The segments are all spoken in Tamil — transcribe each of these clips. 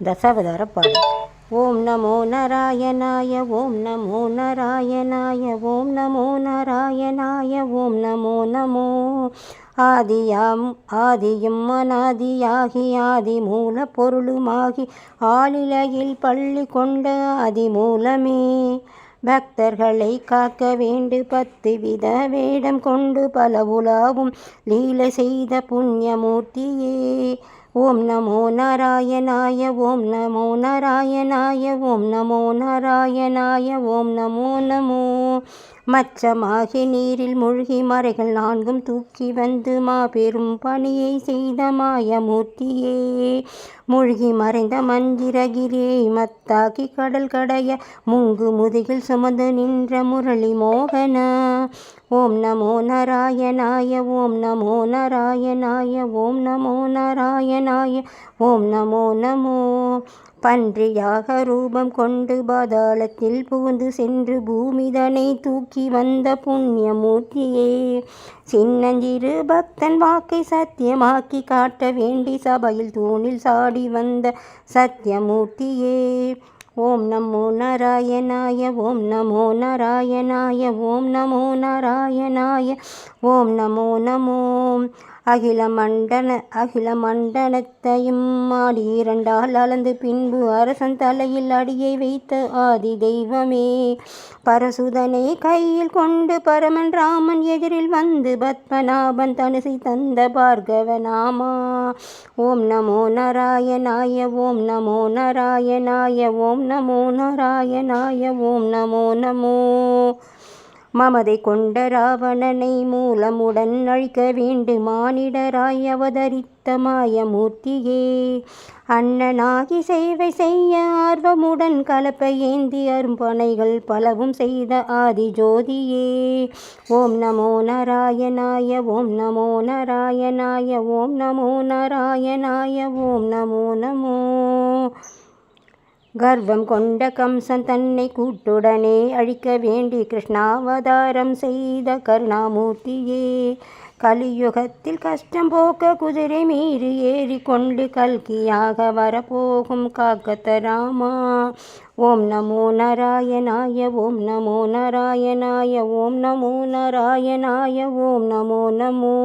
தசாவதார பாடல் ஓம் நமோ நாராயணாய ஓம் நமோ நாராயணாய ஓம் நமோ நாராயணாய ஓம் நமோ நமோ. ஆதியாம் ஆதியும் அநாதியாகி ஆதி மூல பொருளுமாகி ஆளிலையில் பள்ளி கொண்ட ஆதி மூலமே. பக்தர்களை காக்க வேண்டு பத்து வித வேடம் கொண்டு பல உலாவும் லீலை செய்த புண்ணியமூர்த்தியே. ஓம் நமோ நாராயணாய ஓம் நமோ நாராயணாய ஓம் நமோ நாராயணாய ஓம் நமோ நமோ. மச்சமாகி நீரில் மூழ்கி மறைகள் நான்கும் தூக்கி வந்து மாபெரும் பணியை செய்த மாயமூர்த்தியே. மூழ்கி மறைந்த மந்திரகிரியை மத்தாக்கி கடல் கடைய முங்கு முதுகில் சுமந்து நின்ற முரளி மோகன. ஓம் நமோ நாராயணாய ஓம் நமோ நாராயணாய ஓம் நமோ நாராயணாய ஓம் நமோ நமோ. பன்றியாக ரூபம் கொண்டு பாதாளத்தில் புகுந்து சென்று பூமிதனை தூக்கி வந்த புண்ணியமூர்த்தியே சின்னஞ்சிறு பக்தன் வாக்கை சத்தியமாக்கி காட்ட வேண்டி சபையில் தூணில் சாடி வந்த சத்தியமூர்த்தியே ஓம் நமோ நாராயணாய ஓம் நமோ நாராயணாய ஓம் நமோ நாராயணாய ஓம் நமோ நமோ அகில மண்டன அகில மண்டனத்தையும் ஆடி இரண்டால் அளந்து பின்பு அரசன் தலையில் அடியை வைத்த ஆதி தெய்வமே. பரசுதனை கையில் கொண்டு பரமன் ராமன் எதிரில் வந்து பத்மநாபன் தனுசை தந்த பார்கவநாமா ஓம் நமோ நாராயணாய ஓம் நமோ நாராயணாய ஓம் நமோ நாராயணாய ஓம் நமோ நமோ. மமதை கொண்ட ராவணனை மூலமுடன் அழிக்க வேண்டு மானிடராய் அவதரித்த மாயமூர்த்தியே அண்ணனாகி சேவை செய்ய ஆர்வமுடன் கலப்பை ஏந்தி அரும்பனைகள் பலவும் செய்த ஆதி ஜோதியே ஓம் நமோ நாராயணாய ஓம் நமோ நாராயணாய ஓம் நமோ நாராயணாய ஓம் நமோ நமோ. கர்வம் கொண்ட கம்சன் தன்னை கூட்டுடனே அழிக்க வேண்டி கிருஷ்ணாவதாரம் செய்த கருணாமூர்த்தியே கலியுகத்தில் கஷ்டம் போக்க குதிரை மீறி ஏறி கொண்டு கல்கியாக வரப்போகும் காக்கத்தராமா ஓம் நமோ நாராயணாய ஓம் நமோ நாராயணாய ஓம் நமோ நாராயணாய ஓம் நமோ நமோ.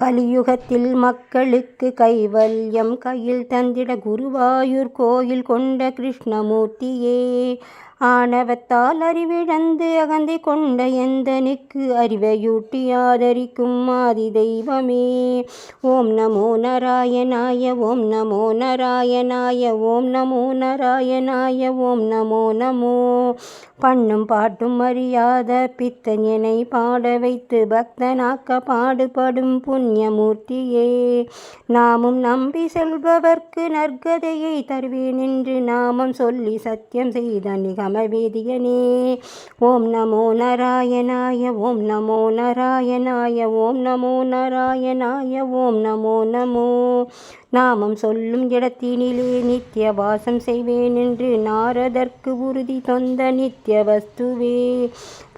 கலியுகத்தில் மக்களுக்கு கைவல்யம் கையில் தந்திட குருவாயூர் கோயில் கொண்ட கிருஷ்ணமூர்த்தியே. ஆணவத்தால் அறிவிழந்து அகந்தை கொண்ட எந்தனுக்கு அறிவையூட்டி ஆதரிக்கும் ஆதி தெய்வமே? ஓம் நமோ நாராயணாய ஓம் நமோ நாராயணாய ஓம் நமோ நாராயணாய ஓம் நமோ நமோ. பண்ணும் பாட்டும் அறியாத பித்தஞனை பாட வைத்து பக்தனாக்க பாடுபடும் புண்ணியமூர்த்தியே. நாமும் நம்பி செல்பவர்க்கு நற்கதையை தருவேன் என்று நாமம் சொல்லி சத்தியம் செய்த சமவேதியனே. ஓம் நமோ நாராயணாய ஓம் நமோ நாராயணாய ஓம் நமோ நாராயணாய ஓம் நமோ நமோ. நாமம் சொல்லும் இடத்தினிலே நித்திய வாசம் செய்வேன் என்று நாரதற்கு உறுதி தொந்த நித்திய வஸ்துவே.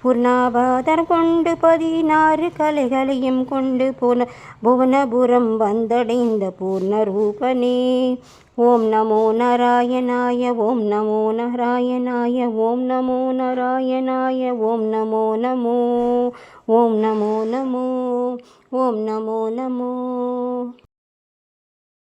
பூர்ணாபாதர் கொண்டு பதினாறு கலைகளையும் கொண்டு புன புவனபுரம் வந்தடைந்த பூர்ண ரூபனே ஓம் நமோ நாராயணாய ஓம் நமோ நாராயணாய ஓம் நமோ நாராயணாய ஓம் நமோ நமோ ஓம் நமோ நமோ ஓம் நமோ நமோ.